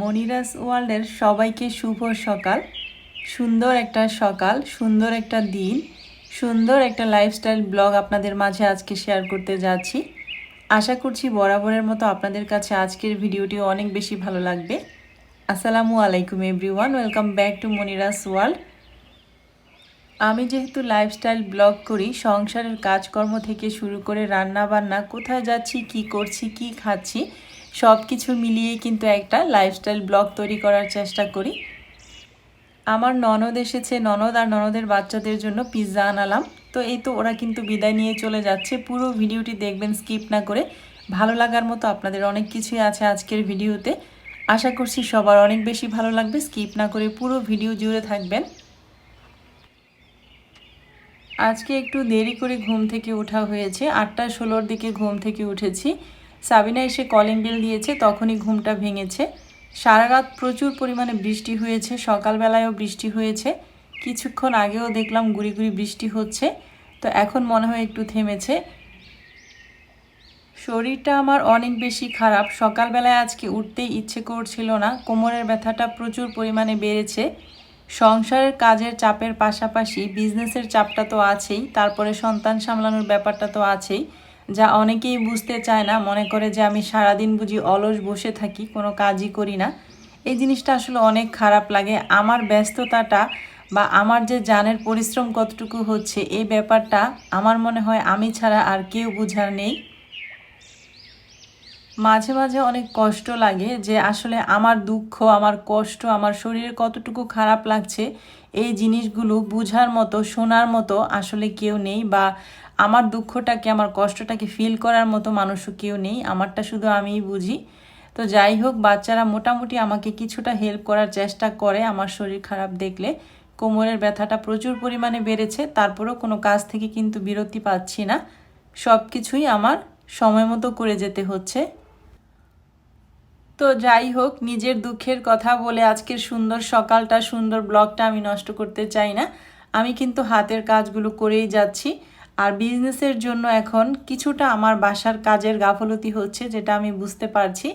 মনিরাস ওয়ার্ল্ডের সবাইকে শুভ সকাল। সুন্দর একটা সকাল, সুন্দর একটা দিন, সুন্দর একটা লাইফস্টাইল ব্লগ আপনাদের মাঝে আজকে শেয়ার করতে যাচ্ছি। আশা করছি বরাবরের মতো আপনাদের কাছে আজকের ভিডিওটি অনেক বেশি ভালো লাগবে। আসসালামু আলাইকুম everyone welcome back to Monira's world. আমি যেহেতু লাইফস্টাইল ব্লগ করি, সংসারের কাজকর্ম থেকে শুরু করে রান্না বান্না কোথায় যাচ্ছি, কি করছি, কি খাচ্ছি সব কিছু মিলিয়ে কিন্তু একটা লাইফস্টাইল ব্লগ তৈরি করার চেষ্টা করি। আমার ননদ এসেছে, ননদ আর ননদের বাচ্চাদের জন্য পিৎজা আনালাম। তো এই তো ওরা কিন্তু বিদায় নিয়ে চলে যাচ্ছে। পুরো ভিডিওটি দেখবেন স্কিপ না করে। ভালো লাগার মতো আপনাদের অনেক কিছুই আছে আজকের ভিডিওতে। আশা করছি সবার অনেক বেশি ভালো লাগবে। স্কিপ না করে পুরো ভিডিও জুড়ে থাকবেন। আজকে একটু দেরি করে ঘুম থেকে ওঠা হয়েছে। আটটা ষোলোর দিকে ঘুম থেকে উঠেছি। সাবিনা এসে কলিং বেল দিয়েছে, তখনই ঘুমটা ভেঙেছে। সারা রাত প্রচুর পরিমাণে বৃষ্টি হয়েছে, সকালবেলায়ও বৃষ্টি হয়েছে। কিছুক্ষণ আগেও দেখলাম গুড়ি গুড়ি বৃষ্টি হচ্ছে, তো এখন মনে হয় একটু থেমেছে। শরীরটা আমার অনেক বেশি খারাপ। সকালবেলায় আজকে উঠতেই ইচ্ছে করছিল না। কোমরের ব্যথাটা প্রচুর পরিমাণে বেড়েছে। সংসারের কাজের চাপের পাশাপাশি বিজনেসের চাপটা তো আছেই, তারপরে সন্তান সামলানোর ব্যাপারটা তো আছেই। যা অনেকেই বুঝতে চায় না, মনে করে যে আমি সারাদিন বুঝি অলস বসে থাকি, কোনো কাজই করি না। এই জিনিসটা আসলে অনেক খারাপ লাগে। আমার ব্যস্ততাটা বা আমার যে জানের পরিশ্রম কতটুকু হচ্ছে এই ব্যাপারটা আমার মনে হয় আমি ছাড়া আর কেউ বুঝার নেই। মাঝে মাঝে অনেক কষ্ট লাগে যে আসলে আমার দুঃখ, আমার কষ্ট, আমার শরীরে কতটুকু খারাপ লাগছে, এই জিনিসগুলো বুঝার মতো, শোনার মতো আসলে কেউ নেই বা আমার দুঃখটাকে, আমার কষ্টটাকে ফিল করার মতো মানুষও কেউ নেই। আমারটা শুধু আমিই বুঝি। তো যাই হোক, বাচ্চারা মোটামুটি আমাকে কিছুটা হেল্প করার চেষ্টা করে আমার শরীর খারাপ দেখলে। কোমরের ব্যথাটা প্রচুর পরিমাণে বেড়েছে, তারপরেও কোনো কাজ থেকে কিন্তু বিরতি পাচ্ছি না। সব কিছুই আমার সময় মতো করে যেতে হচ্ছে। তো যাই হোক, নিজের দুঃখের কথা বলে আজকের সুন্দর সকালটা, সুন্দর ব্লগটা আমি নষ্ট করতে চাই না। আমি কিন্তু হাতের কাজগুলো করেই যাচ্ছি। আর বিজনেসের জন্য এখন কিছুটা আমার বাসার কাজের গাফলতি হচ্ছে, যেটা আমি বুঝতে পারছি।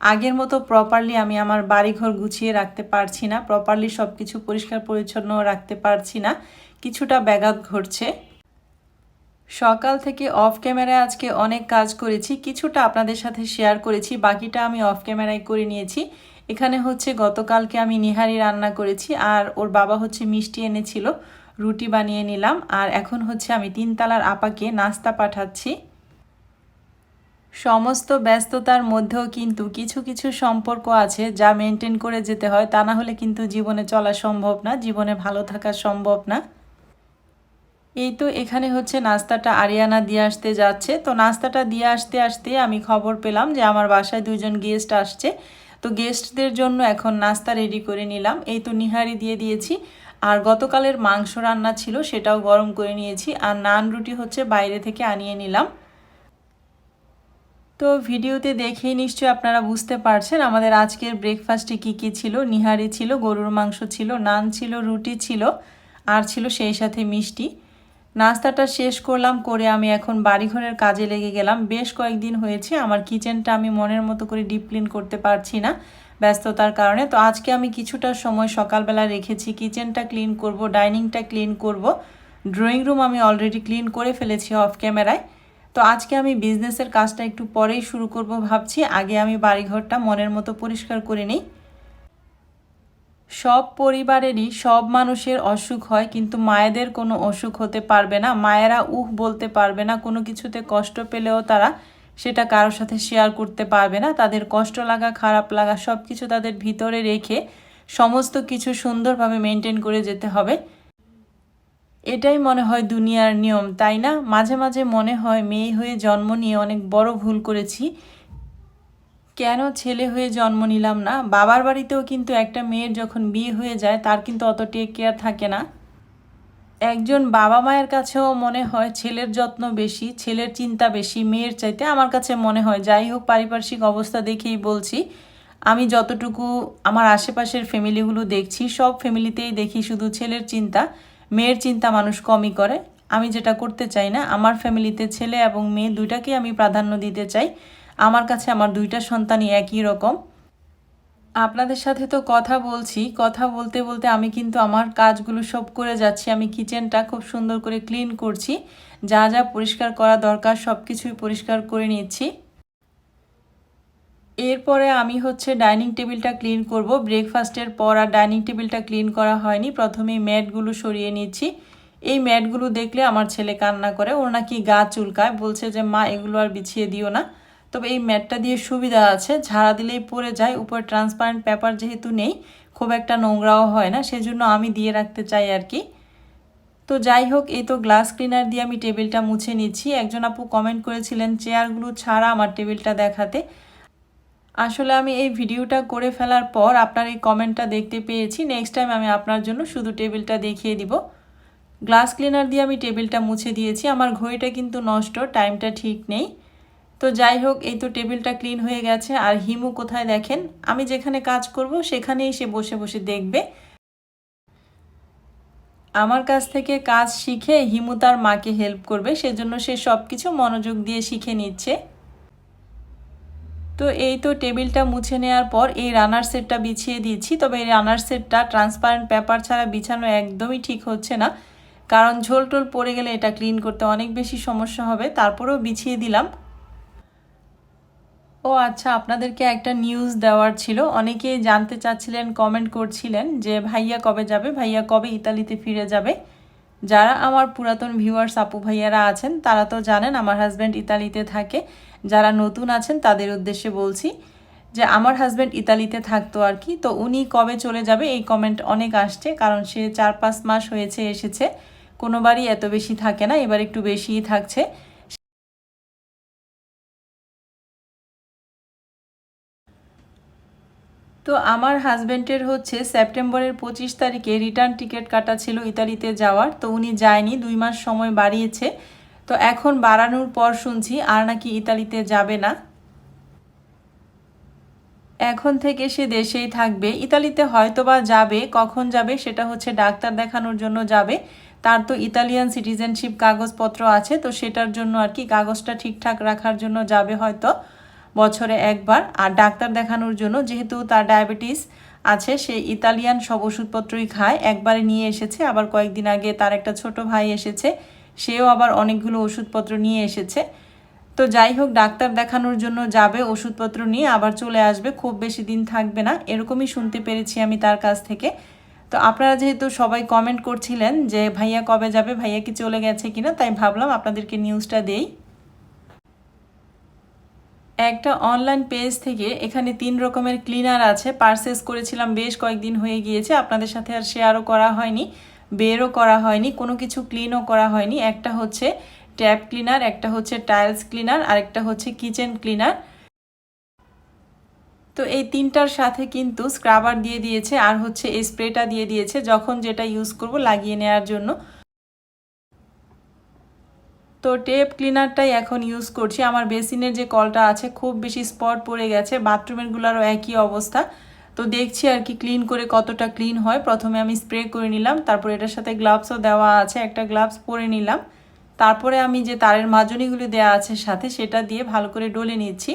আগের মতো প্রপারলি আমি আমার বাড়িঘর গুছিয়ে রাখতে পারছি না প্রপারলি সব কিছু পরিষ্কার পরিচ্ছন্ন রাখতে পারছি না, কিছুটা ব্যাঘাত ঘটছে। সকাল থেকে অফ ক্যামেরায় আজকে অনেক কাজ করেছি, কিছুটা আপনাদের সাথে শেয়ার করেছি, বাকিটা আমি অফ ক্যামেরায় করে নিয়েছি। এখানে হচ্ছে গতকালকে আমি নিহারি রান্না করেছি, আর ওর বাবা হচ্ছে মিষ্টি এনেছিল। রুটি বানিয়ে নিলাম। আর এখন হচ্ছে আমি তিনতলার আপাকে নাস্তা পাঠাচ্ছি। সমস্ত ব্যস্ততার মধ্যেও কিন্তু কিছু কিছু সম্পর্ক আছে যা মেনটেন করে যেতে হয়। তা না হলে কিন্তু জীবনে চলা সম্ভব না, জীবনে ভালো থাকা সম্ভব না। এই তো এখানে হচ্ছে নাস্তাটা আরিয়ানা দিয়ে আসতে যাচ্ছে। তো নাস্তাটা দিয়ে আসতে আসতে আমি খবর পেলাম যে আমার বাসায় দুজন গেস্ট আসছে। তো গেস্টদের জন্য এখন নাস্তা রেডি করে নিলাম। এই তো নিহারি দিয়ে দিয়েছি। আর গতকালের মাংস রান্না ছিল, সেটাও গরম করে নিয়েছি। আর নান রুটি হচ্ছে বাইরে থেকে আনিয়ে নিলাম। তো ভিডিওতে দেখেই নিশ্চয়ই আপনারা বুঝতে পারছেন, আমাদের আজকের ব্রেকফাস্টে কি কি ছিল? নিহারি ছিল, গরুর মাংস ছিল, নান ছিল, রুটি ছিল, আর ছিল সেই সাথে মিষ্টি। নাস্তাটা শেষ করলাম, করে আমি এখন বাড়িঘরের কাজে লেগে গেলাম। বেশ কয়েকদিন হয়েছে, আমার কিচেনটা আমি মনের মতো করে ডিপ ক্লিন করতে পারছি না। ব্যস্ততার কারণে। তো আজকে আমি কিছুটা সময় সকালবেলা রেখেছি, কিচেনটা ক্লিন করব, ডাইনিংটা ক্লিন করব। ড্রয়িং রুম আমি অলরেডি ক্লিন করে ফেলেছি অফ ক্যামেরায়। তো আজকে আমি বিজনেসের কাজটা একটু পরেই শুরু করব ভাবছি। আগে আমি বাড়িঘরটা মনের মতো পরিষ্কার করে নিই। সব পরিবারেরই সব মানুষের অসুখ হয়, কিন্তু মায়েদের কোনো অসুখ হতে পারবে না। মায়েরা উহ বলতে পারবে না, কোনো কিছুতে কষ্ট পেলেও তারা সেটা কারোর সাথে শেয়ার করতে পারবে না। তাদের কষ্ট লাগা, খারাপ লাগা সব কিছু তাদের ভিতরে রেখে সমস্ত কিছু সুন্দরভাবে মেনটেন করে যেতে হবে। এটাই মনে হয় দুনিয়ার নিয়ম, তাই না? মাঝে মাঝে মনে হয় মেয়ে হয়ে জন্ম নিয়ে অনেক বড় ভুল করেছি। কেন ছেলে হয়ে জন্ম নিলাম না? বাবার বাড়িতেও কিন্তু একটা মেয়ের যখন বিয়ে হয়ে যায়, তার কিন্তু অত টেক কেয়ার থাকে না। একজন বাবা মায়ের কাছেও মনে হয় ছেলের যত্ন বেশি, ছেলের চিন্তা বেশি, মেয়ের চাইতে আমার কাছে মনে হয়। যাই হোক, পারিপার্শ্বিক অবস্থা দেখেই বলছি, আমি যতটুকু আমার আশেপাশের ফ্যামিলিগুলো দেখছি, সব ফ্যামিলিতেই দেখি শুধু ছেলের চিন্তা, মেয়ের চিন্তা মানুষ কমই করে। আমি যেটা করতে চাই না, আমার ফ্যামিলিতে ছেলে এবং মেয়ে দুইটাকেই আমি প্রাধান্য দিতে চাই। আমার কাছে আমার দুইটা সন্তানই একই রকম। আপনাদের সাথে তো কথা বলছি। কথা বলতে বলতে আমি কিন্তু আমার কাজগুলো সব করে যাচ্ছি। আমি কিচেনটা খুব সুন্দর করে ক্লিন করছি। যা যা পরিষ্কার করা দরকার সব কিছুই পরিষ্কার করে নিচ্ছি। এরপরে আমি হচ্ছে ডাইনিং টেবিলটা ক্লিন করব। ব্রেকফাস্টের পর আর ডাইনিং টেবিলটা ক্লিন করা হয়নি। প্রথমেই ম্যাটগুলো সরিয়ে নিচ্ছি। এই ম্যাটগুলো দেখলে আমার ছেলে কান্না করে। ওর নাকি গা চুলকায়। বলছে যে, মা, এগুলো আর বিছিয়ে দিও না। তবে এই ম্যাটটা দিয়ে সুবিধা আছে। ঝাড়া দিলেই পড়ে যায়। উপর ট্রান্সপারেন্ট পেপার যেহেতু নেই, খুব একটা নোংরাও হয় না। সেজন্য আমি দিয়ে রাখতে চাই আর কি। তো যাই হোক, এই তো গ্লাস ক্লিনার দিয়ে আমি টেবিলটা মুছে নিচ্ছি। একজন আপু কমেন্ট করেছিলেন, চেয়ারগুলো ছাড়া আমার টেবিলটা দেখাতে। আসলে আমি এই ভিডিওটা করে ফেলার পর আপনার এই কমেন্টটা দেখতে পেয়েছি। নেক্সট টাইম আমি আপনার জন্য শুধু টেবিলটা দেখিয়ে দিব। গ্লাস ক্লিনার দিয়ে আমি টেবিলটা মুছে দিয়েছি। আমার ঘড়িটা কিন্তু নষ্ট টাইমটা ঠিক নেই। তো যাই হোক, এই তো টেবিলটা ক্লিন হয়ে গেছে। আর হিমু কোথায় দেখেন? আমি যেখানে কাজ করব, সেখানেই সে বসে বসে দেখবে। আমার কাছ থেকে কাজ শিখে হিমু তার মাকে হেল্প করবে, সেজন্য সে সব কিছু মনোযোগ দিয়ে শিখে নিচ্ছে। তো এই তো টেবিলটা মুছে নেওয়ার পর এই রানার সেটটা বিছিয়ে দিচ্ছি। তবে এই রানার সেটটা ট্রান্সপারেন্ট পেপার ছাড়া বিছানো একদমই ঠিক হচ্ছে না। কারণ ঝোল টোল পড়ে গেলে এটা ক্লিন করতে অনেক বেশি সমস্যা হবে। তারপরেও বিছিয়ে দিলাম। ও আচ্ছা আপনাদেরকে একটা নিউজ দেওয়ার ছিল। অনেকেই জানতে চাচ্ছিলেন কমেন্ট করছিলেন যে, ভাইয়া কবে যাবে? ভাইয়া কবে ইতালিতে ফিরে যাবে? যারা আমার পুরাতন ভিউয়ার্স আপু ভাইয়ারা আছেন, তারা তো জানেন আমার হাজব্যান্ড ইতালিতে থাকে। যারা নতুন আছেন, তাদের উদ্দেশ্যে বলছি যে, আমার হাজব্যান্ড ইতালিতে থাকতো আর কি। তো উনি কবে চলে যাবে এই কমেন্ট অনেক আসছে, কারণ সে চার পাঁচ মাস হয়েছে, এসেছে। কোনোবারই এত বেশি থাকে না, এবার একটু বেশিই থাকছে। তো আমার হাজব্যান্ডের হচ্ছে সেপ্টেম্বরের পঁচিশ তারিখে রিটার্ন টিকিট কাটা ছিল ইতালিতে যাওয়ার, তো উনি যায়নি, দুই মাস সময় বাড়িয়েছে। তো এখন বাড়ানোর পর শুনছি আর নাকি ইতালিতে যাবে না। এখন থেকে সে দেশেই থাকবে। ইতালিতে হয়তোবা যাবে, কখন যাবে সেটা হচ্ছে ডাক্তার দেখানোর জন্য যাবে। তার তো ইতালিয়ান সিটিজেনশিপ কাগজপত্র আছে, তো সেটার জন্য আর কি কাগজটা ঠিকঠাক রাখার জন্য যাবে হয়তো। বছরে একবার। আর ডাক্তার দেখানোর জন্য যেহেতু তার ডায়াবেটিস আছে, সে ইতালিয়ান সব ওষুধপত্রই খায়। একবারে নিয়ে এসেছে, আবার কয়েকদিন আগে তার একটা ছোট ভাই এসেছে, সেও আবার অনেকগুলো ওষুধপত্র নিয়ে এসেছে। তো যাই হোক, ডাক্তার দেখানোর জন্য যাবে, ওষুধপত্র নিয়ে আবার চলে আসবে, খুব বেশি দিন থাকবে না, এরকমই শুনতে পেরেছি আমি তার কাছ থেকে। তো আপনারা যেহেতু সবাই কমেন্ট করছিলেন যে, ভাইয়া কবে যাবে? ভাইয়া কি চলে গেছে কিনা? তাই ভাবলাম আপনাদেরকে নিউজটা দেই। একটা অনলাইন পেজ থেকে এখানে তিন রকমের ক্লিনার আছে। পারচেস করেছিলাম বেশ কয়েকদিন হয়ে গিয়েছে। আপনাদের সাথে আর শেয়ারও করা হয়নি বেরও করা হয়নি, কোনো কিছু ক্লিনও করা হয়নি। একটা হচ্ছে ট্যাপ ক্লিনার একটা হচ্ছে টাইলস ক্লিনার আর একটা হচ্ছে কিচেন ক্লিনার তো এই তিনটার সাথে কিন্তু স্ক্রাবার দিয়ে দিয়েছে, আর হচ্ছে স্প্রেটা দিয়ে দিয়েছে, যখন যেটা ইউজ করব লাগিয়ে নেওয়ার জন্য। তো টেপ ক্লিনারটাই এখন ইউজ করছি। আমার বেসিনের যে কলটা আছে, খুব বেশি স্পট পড়ে গেছে। বাথরুমেরগুলোরও একই অবস্থা। তো দেখছি আর কি ক্লিন করে কতটা ক্লিন হয়। প্রথমে আমি স্প্রে করে নিলাম। তারপর এটার সাথে গ্লাভসও দেওয়া আছে। একটা গ্লাভস পরে নিলাম। তারপরে আমি যে তারের মাজনিগুলি দেওয়া আছে সাথে, সেটা দিয়ে ভালো করে ডলে নিচ্ছি।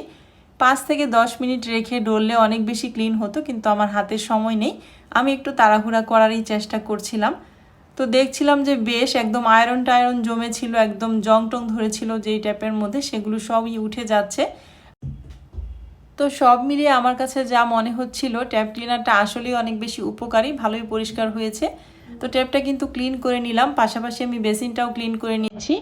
পাঁচ থেকে দশ মিনিট রেখে ডললে অনেক বেশি ক্লিন হতো, কিন্তু আমার হাতে সময় নেই। আমি একটু তাড়াহুড়া করারই চেষ্টা করছিলাম। তো দেখছিলাম যে বেশ একদম আয়রন টায়রন জমেছিল, একদম জং টং ধরেছিল যেই ট্যাপের মধ্যে, সেগুলো সবই উঠে যাচ্ছে। তো সব মিলিয়ে আমার কাছে যা মনে হচ্ছিল ট্যাপ ক্লিনারটা আসলেই অনেক বেশি উপকারী, ভালোই পরিষ্কার হয়েছে। তো ট্যাপটা কিন্তু ক্লিন করে নিলাম, পাশাপাশি আমি বেসিনটাও ক্লিন করে নিচ্ছি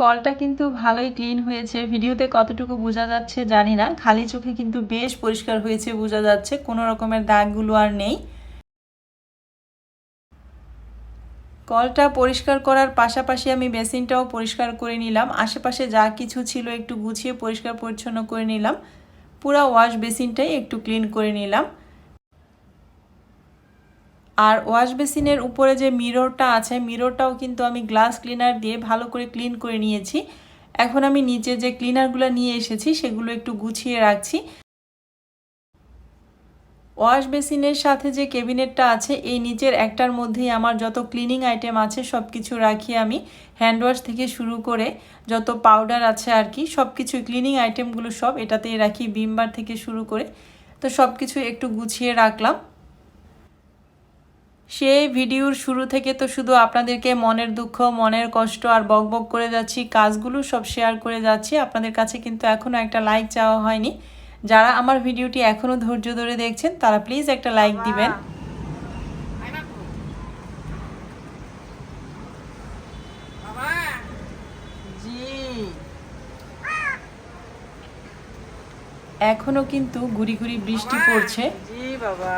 কলটা কিন্তু ভালোই ক্লিন হয়েছে। ভিডিওতে কতটুকু বোঝা যাচ্ছে জানি না। খালি চোখে কিন্তু বেশ পরিষ্কার হয়েছে, বোঝা যাচ্ছে। কোনো রকমের দাগগুলো আর নেই। কলটা পরিষ্কার করার পাশাপাশি আমি বেসিনটাও পরিষ্কার করে নিলাম। আশেপাশে যা কিছু ছিল একটু গুছিয়ে পরিষ্কার পরিচ্ছন্ন করে নিলাম। পুরো ওয়াশ বেসিনটাই একটু ক্লিন করে নিলাম। আর ওয়াশ বেসিনের উপরে যে মিররটা আছে, মিররটাও কিন্তু আমি গ্লাস ক্লিনার দিয়ে ভালো করে ক্লিন করে নিয়েছি। এখন আমি নিচে যে ক্লিনারগুলো নিয়ে এসেছি, সেগুলো একটু গুছিয়ে রাখছি। ওয়াশ বেসিনের সাথে যে ক্যাবিনেটটা আছে, এই নিচের একটার মধ্যেই আমার যত ক্লিনিং আইটেম আছে সব কিছু রাখি আমি। হ্যান্ড ওয়াশ থেকে শুরু করে যত পাউডার আছে আর কি সব কিছু ক্লিনিং আইটেমগুলো সব এটাতেই রাখি বিমবার থেকে শুরু করে। তো সব কিছু একটু গুছিয়ে রাখলাম। সেই ভিডিওর শুরু থেকে তো শুধু আপনাদেরকে মনের দুঃখ মনের কষ্ট আর বকবক করে যাচ্ছি কাজগুলো সব শেয়ার করে যাচ্ছি। আপনাদের কাছে কিন্তু এখনও একটা লাইক চাওয়া হয়নি। যারা আমার ভিডিওটি এখনও ধৈর্য ধরে দেখছেন তারা প্লিজ একটা লাইক দিবেন। জি। এখনও কিন্তু গুড়ি গুড়ি বৃষ্টি পড়ছে। জি বাবা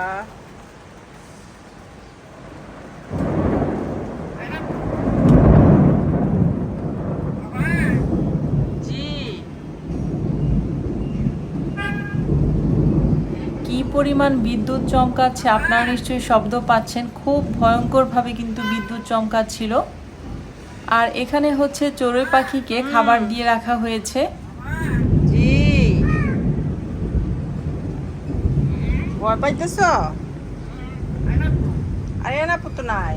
জি কি পরিমাণ বিদ্যুৎ চমকাচ্ছে আপনারা নিশ্চয়ই শব্দ পাচ্ছেন। খুব ভয়ঙ্করভাবে কিন্তু বিদ্যুৎ চমকাচ্ছিল। আর এখানে হচ্ছে চড়ুই পাখিকে খাবার দিয়ে রাখা হয়েছে। ভয় পাইতেছ? আরে না পুতো নাই।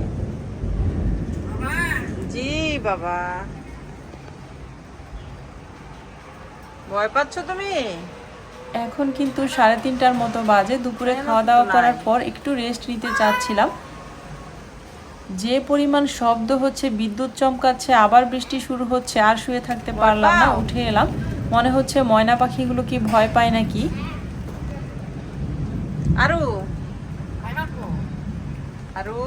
জি বাবা। ভয় পাচ্ছ তুমি? এখন কিন্তু সাড়ে তিনটার মতো বাজে। দুপুরে খাওয়া দাওয়া করার পর একটু রেস্ট নিতে চাচ্ছিলাম। যে পরিমাণ শব্দ হচ্ছে বিদ্যুৎ চমকাচ্ছে আবার বৃষ্টি শুরু হচ্ছে আর শুয়ে থাকতে পারলাম না উঠে এলাম। মনে হচ্ছে ময়না পাখিগুলো কি ভয় পায় নাকি? আরও! আরু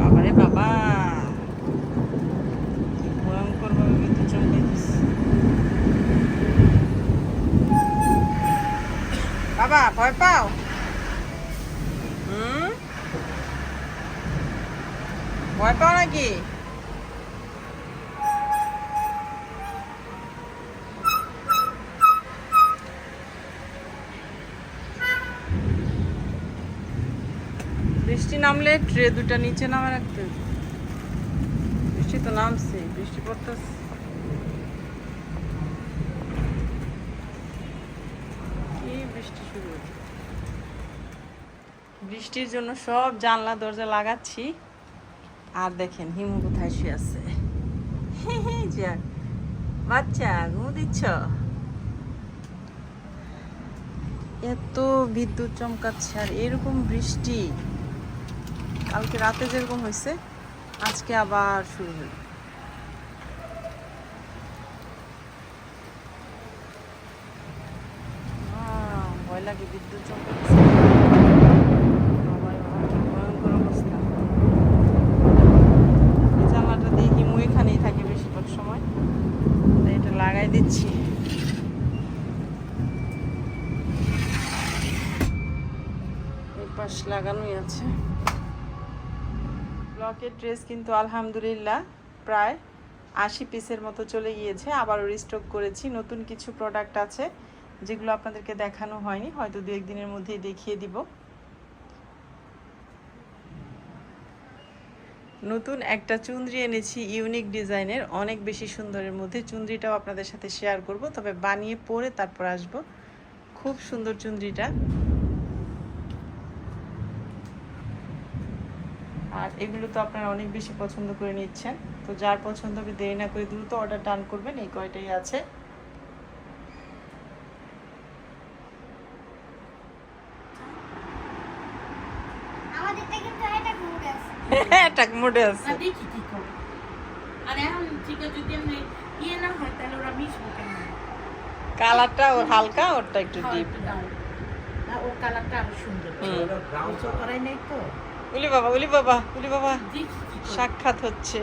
বাবারে বাবা কি ভয়ঙ্কর ভাবে বিদ্যুৎ চমকাইতেছে বাবা ভয় পাও? হুম? ভয় পাও নাকি? বৃষ্টি নামলে ট্রে দুটা নিচে নামে রাখতে। বৃষ্টি তো নামছে, বৃষ্টি পড়তেছে কি বৃষ্টি শুরু হয়েছে বৃষ্টির জন্য সব জানলা, দরজা লাগাচ্ছি। আর দেখেন, হিমু কোথায় শুয়ে আছে? যাক। বাচ্চা, ঘুমো দিচ্ছ? এত বিদ্যুৎ চমকাচ্ছে, আর এরকম বৃষ্টি। কালকে রাতে যেরকম হয়েছে, আজকে আবার শুরু হলো আহ, ভয় লাগে বিদ্যুৎ এখানেই বেশিরভাগ সময়? এটা লাগাই দিচ্ছি। লাগানোই আছে। ব্লকের ড্রেস কিন্তু আলহামদুলিল্লাহ প্রায় আশি পিসের মতো চলে গিয়েছে। আবারও রিস্টক করেছি। নতুন কিছু প্রোডাক্ট আছে। যেগুলো আপনাদেরকে দেখানো হয়নি, হয়তো দু একদিনের মধ্যেই দেখিয়ে দিব। নতুন একটা চুন্দ্রি এনেছি, ইউনিক ডিজাইনের, অনেক বেশি সুন্দরের মধ্যে। চুন্দ্রিটাও আপনাদের সাথে শেয়ার করব, তবে বানিয়ে পরে তারপর আসব। খুব সুন্দর চুন্দ্রিটা। আর এগুলো তো আপনারা অনেক বেশি পছন্দ করে নিচ্ছেন। তো যার পছন্দ হবে দেরি না করে দ্রুত অর্ডার ডান করবেন, এই কয়টাই আছে আমাদের থেকে তো এটা আছে একটা মোডে আছে। আর দেখি কি করে। আর এখন ঠিক আছে যদি এমনি ইয়ে না হয় তাহলে ওরা মিশবো কেন কালারটা ওর হালকা ওরটা একটু ডিপ ওর কালারটা আরও সুন্দর। করাই নাই তো। উলি বাবা উলি বাবা উলি বাবা। সাক্ষাৎ হচ্ছে।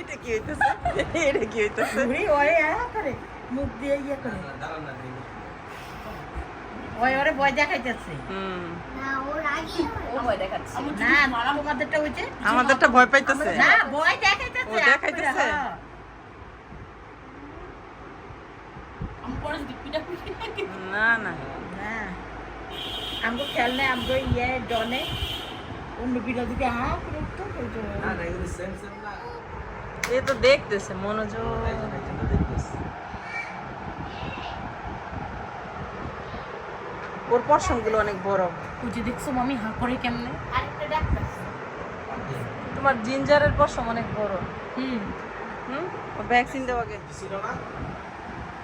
এটা কি হইতেছে? এটা কি হইতেছে? মুখ দিয়ে ইয়ে করে। ওই ওরে ভয় দেখাইতেছে। না ওর আগে ও ভয় দেখাচ্ছে। না আমাদেরটা ভয় পাইতেছে। না ভয় দেখাইতেছে ও দেখাইতেছে? হ্যাঁ। না না। না। আমগো খেয়াল নেই আমগো ইয়ে ডনে। অন্য হা তো দেখতেছে মনোযোগ। ওর পশমগুলো অনেক বড়। ওই যে দেখছ মামি হা করে কেমনে? তোমার জিঞ্জারের পশম অনেক বড়। হুম। হুম? ভ্যাকসিন দেওয়া আগে।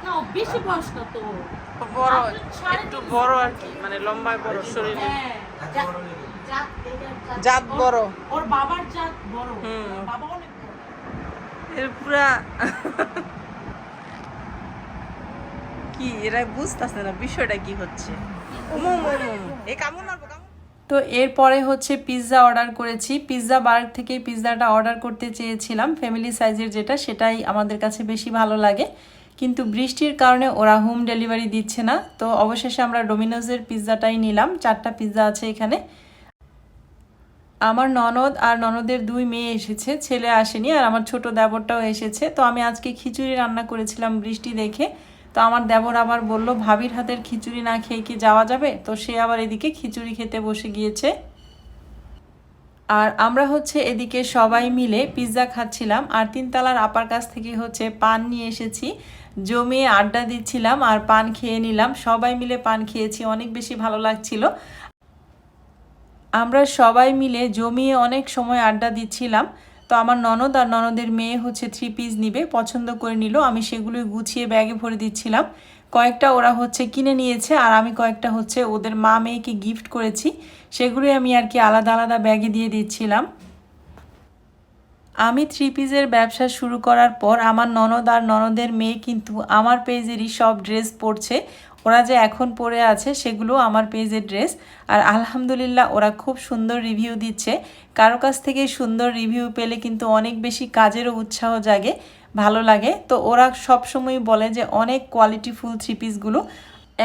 না? ও বেশি বয়স না তো। বড় একটু বড় আর কি মানে লম্বায় বড় শরীরে। হ্যাঁ। জাত- বড়। ওর বাবার জাত বড়। বাবা অনেক বড়। এর পুরা কি এরা বুঝতেছে না বিষয়টা কি হচ্ছে। তো এরপরে হচ্ছে পিৎজা অর্ডার করেছি। পিৎজা বার্গ থেকে পিৎজাটা অর্ডার করতে চেয়েছিলাম। ফ্যামিলি সাইজের যেটা, সেটাই আমাদের কাছে বেশি ভালো লাগে। কিন্তু বৃষ্টির কারণে ওরা হোম ডেলিভারি দিচ্ছে না। তো অবশেষে আমরা ডোমিনোজের পিৎজাটাই নিলাম। চারটা পিৎজা আছে এখানে। আমার ননদ আর ননদের দুই মেয়ে এসেছে। ছেলে আসেনি আর আমার ছোট দেবরটাও এসেছে। তো আমি আজকে খিচুড়ি রান্না করেছিলাম বৃষ্টি দেখে। তো আমার দেবর আবার বলল, ভাবির হাতের খিচুড়ি না খেয়ে কি যাওয়া যাবে? তো সে আবার এদিকে খিচুড়ি খেতে বসে গিয়েছে। আর আমরা হচ্ছে এদিকে সবাই মিলে পিৎজা খাচ্ছিলাম। আর তিনতলার আপার কাছ থেকে হচ্ছে পান নিয়ে এসেছি। জমিয়ে আড্ডা দিচ্ছিলাম আর পান খেয়ে নিলাম। সবাই মিলে পান খেয়েছি, অনেক বেশি ভালো লাগছিল। আমরা সবাই মিলে জমিয়ে অনেক সময় আড্ডা দিচ্ছিলাম। তো আমার ননদ আর ননদের মেয়ে হচ্ছে থ্রি পিস নিবে, পছন্দ করে নিল। আমি সেগুলো গুছিয়ে ব্যাগে ভরে দিচ্ছিলাম। কয়েকটা ওরা হচ্ছে কিনে নিয়েছে আর আমি কয়েকটা হচ্ছে ওদের মা মেয়েকে গিফট করেছি। সেগুলোই আমি আর কি আলাদা আলাদা ব্যাগে দিয়ে দিচ্ছিলাম। আমি থ্রি পিসের ব্যবসা শুরু করার পর আমার ননদ আর ননদের মেয়ে কিন্তু আমার পেজেরই সব ড্রেস পরছে। ওরা যে এখন পরে আছে সেগুলো আমার পেজের ড্রেস। আর আলহামদুলিল্লাহ ওরা খুব সুন্দর রিভিউ দিচ্ছে। কারও কাছ থেকে সুন্দর রিভিউ পেলে কিন্তু অনেক বেশি কাজেরও উৎসাহ জাগে, ভালো লাগে। তো ওরা সবসময় বলে যে অনেক কোয়ালিটিফুল থ্রি পিসগুলো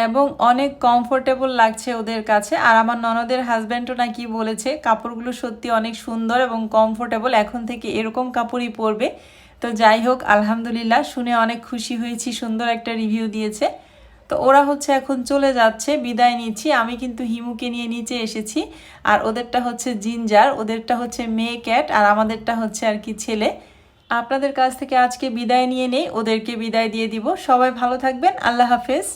এবং অনেক কমফোর্টেবল লাগছে ওদের কাছে। আর আমার ননদের হাজব্যান্ডও নাকি বলেছে, কাপড়গুলো সত্যি অনেক সুন্দর এবং কমফোর্টেবল এখন থেকে এরকম কাপড়ই পরবে। তো যাই হোক, আলহামদুলিল্লাহ, শুনে অনেক খুশি হয়েছি, সুন্দর একটা রিভিউ দিয়েছে। তো ওরা হচ্ছে এখন চলে যাচ্ছে, বিদায় নিচ্ছি। আমি কিন্তু হিমুকে নিয়ে নিচে এসেছি। আর ওদেরটা হচ্ছে জিঞ্জার, ওদেরটা হচ্ছে মেয়ে ক্যাট, আর আমাদেরটা হচ্ছে আর কি ছেলে। আপনাদের কাছ থেকে আজকে বিদায় নিয়ে নেই, ওদেরকে বিদায় দিয়ে দিব। সবাই ভালো থাকবেন, আল্লাহ হাফেজ।